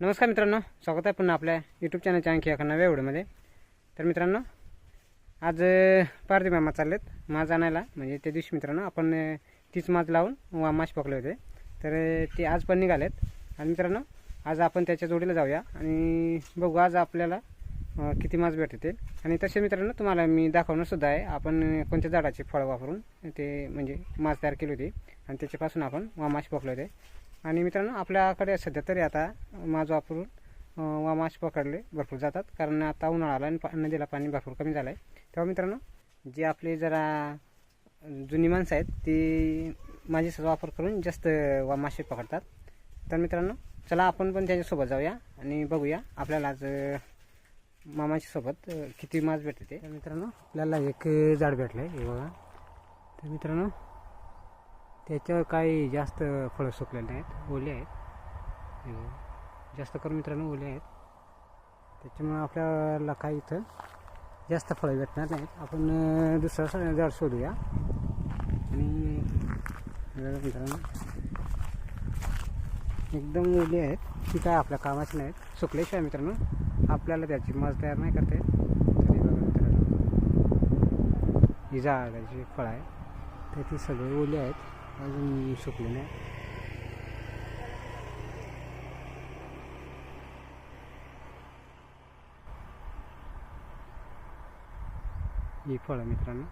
नमस्कार मित्रांनो स्वागत आहे पुन्हा आपल्या यूट्यूब चॅनलच्या आणखी एका नव्या व्हिडिओमध्ये तर मित्रांनो आज अं, मामा चाललेत. माज आणायला म्हणजे त्या दिवशी मित्रांनो आपण तीच माज लावून वा माश पकडले होते. तर ते आज पण निघालेत. आणि मित्रांनो आज आपण त्याच्या जोडीला जाऊया आणि बघू आज आपल्याला किती मास भेटते आणि तसे मित्रांनो तुम्हाला मी दाखवणंसुद्धा आहे. आपण कोणत्या झाडाची फळं वापरून ते म्हणजे मास तयार केली होती. आणि त्याच्यापासून आपण वा माश पकडले होते. आणि मित्रांनो आपल्याकडे सध्या तरी आता माज वापरून वा माश पकडले भरपूर जातात. कारण आता उन्हाळा आला आणि पा नदीला पाणी भरपूर कमी झालं आहे तेव्हा मित्रांनो जे आपले जरा जुनी माणसं आहेत ती माझीचा वापर करून जास्त वा मासे पकडतात. तर मित्रांनो चला आपण पण त्याच्यासोबत जाऊया आणि बघूया आपल्याला आज अं, मामाच्या सोबत किती मास भेटते ते. मित्रांनो आपल्याला एक जाड भेटलं आहे हे बघा. तर मित्रांनो त्याच्यावर काही जास्त फळं सुकलेले नाहीत ओले आहेत. जास्त करून मित्रांनो ओले आहेत. त्याच्यामुळं आपल्याला काही इथं जास्त फळं भेटणार नाहीत. आपण दुसरा दुसरं झाड शोधूया आणि मित्रांनो एकदम ओली आहेत. ती काय आपल्या कामाची नाहीत. सुकल्याशिवाय मित्रांनो आपल्याला त्याची मज तयार नाही करता येत. तरी बघा मित्रांनो ही झाडाची फळं आहे तर ती सगळी ओली आहेत. अजून सुकले ना ही फळं मित्रांनो.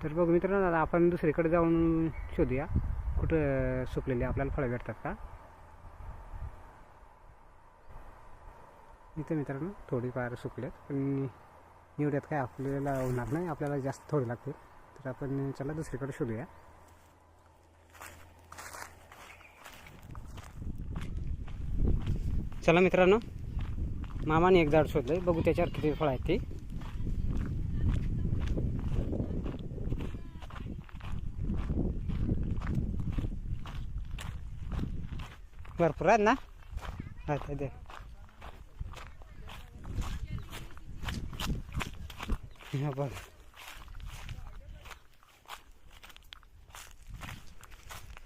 तर बघ मित्रांनो आता आपण दुसरीकडे जाऊन शोधूया कुठं सुकलेली आपल्याला फळं भेटतात का? इथं मित्रांनो थोडीफार सुकलेत पण निवड्यात काय आपल्याला होणार नाही आपल्याला जास्त थोडे लागतील. तर आपण चला दुसरीकडे शोधूया. चला मित्रांनो मामाने एक झाड शोधलंय. बघू त्याच्यावर किती फळ आहेत ते. भरपूर आहेत ना? अच्छा दे बघ.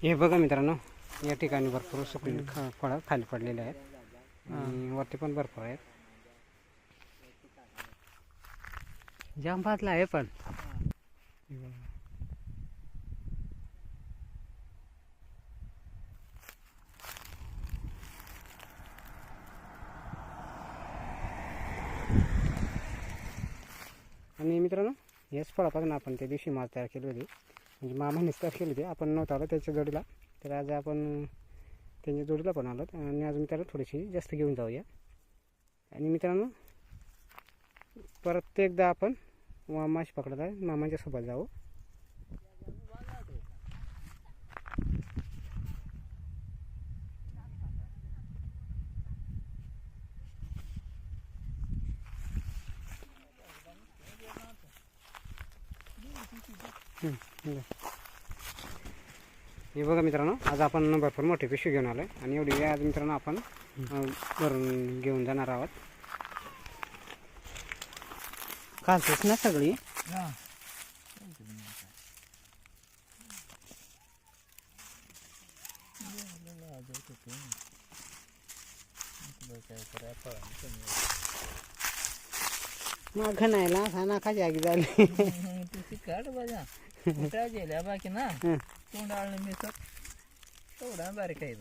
हे बघा मित्रांनो या ठिकाणी भरपूर सुकलेली फळं खाली पडलेली आहेत आणि वरती पण भरपूर आहेत. जाम भाजला आहे पण. आणि मित्रांनो हेच फळापासून आपण त्या दिवशी माल तयार केली होती. म्हणजे मामानेच तर केली होती आपण नव्हतं आलं त्याच्या जोडीला. तर आज आपण त्यांच्या जोडीला पण आलो. आणि आज मित्रांनो थोडीशी जास्त घेऊन जाऊया. आणि मित्रांनो परत एकदा आपण वा माश पकडत आहे. मामाच्या सोबत जाऊ. हं, बरं. हे बघा मित्रांनो आज आपण भरपूर मोठी पिशवी घेऊन आलो आहे आणि एवढी आज मित्रांनो आपण भरून घेऊन जाणार आहोत. खालतेच ना सगळी? मग घणायला असा नाका जागी झाली. काढ बघा. कुठं गेल्या बाकी ना. हं. तोंडाळलं मी तर तेवढा बारीक आहे.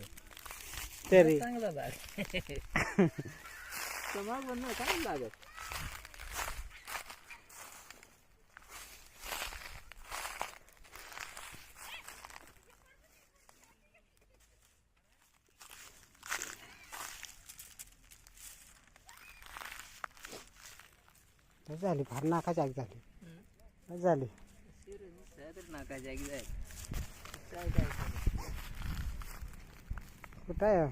तरी. चांगला बारीक पण काय लागत. झाली फार नाका जागी झाली. झाली नाका जागी जाय काय काय करायचं? कुठं आहे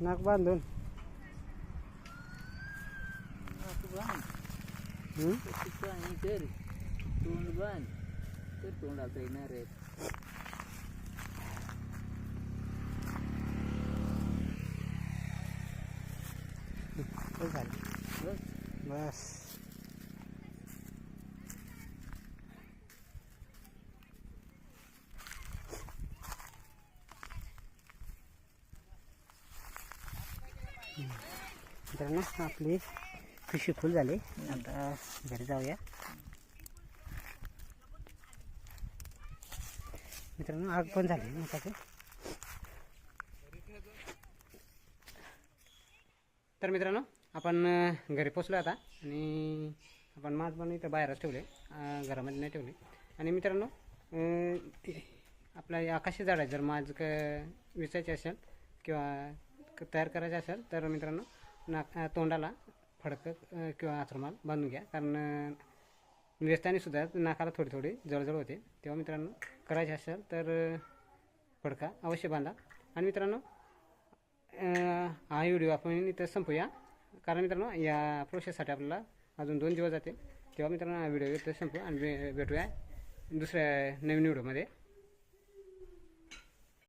नाक बांधून नाक बांध हं? तशी चांगली कर तोंड बांध मित्रांनो आपली पिशवी फुल झाली. आता घरी जाऊया. मित्रांनो आग पण झाली मकाची तर मित्रांनो आपण घरी पोचलो आता आणि आपण मास पण इथं बाहेरच ठेवले घरामध्ये नाही ठेवले. आणि मित्रांनो आपला आकाशी झाड आहे. जर माझ क विचारायचे असेल किंवा तयार करायचे असेल तर मित्रांनो नाक तोंडाला फडकं किंवा आथरमाल बांधून घ्या. कारण अं, सुद्धा नाकाला थोडी थोडी जळजळ होते. तेव्हा मित्रांनो करायचे असेल तर फडका अवश्य बांधा. आणि मित्रांनो हा व्हिडिओ आपण इथं संपूया. कारण मित्रांनो या प्रोसेससाठी आपल्याला अजून दोन दिवस जाते तेव्हा मित्रांनो हा व्हिडिओ इथं संपू आणि भेटूया दुसऱ्या नवीन व्हिडिओमध्ये.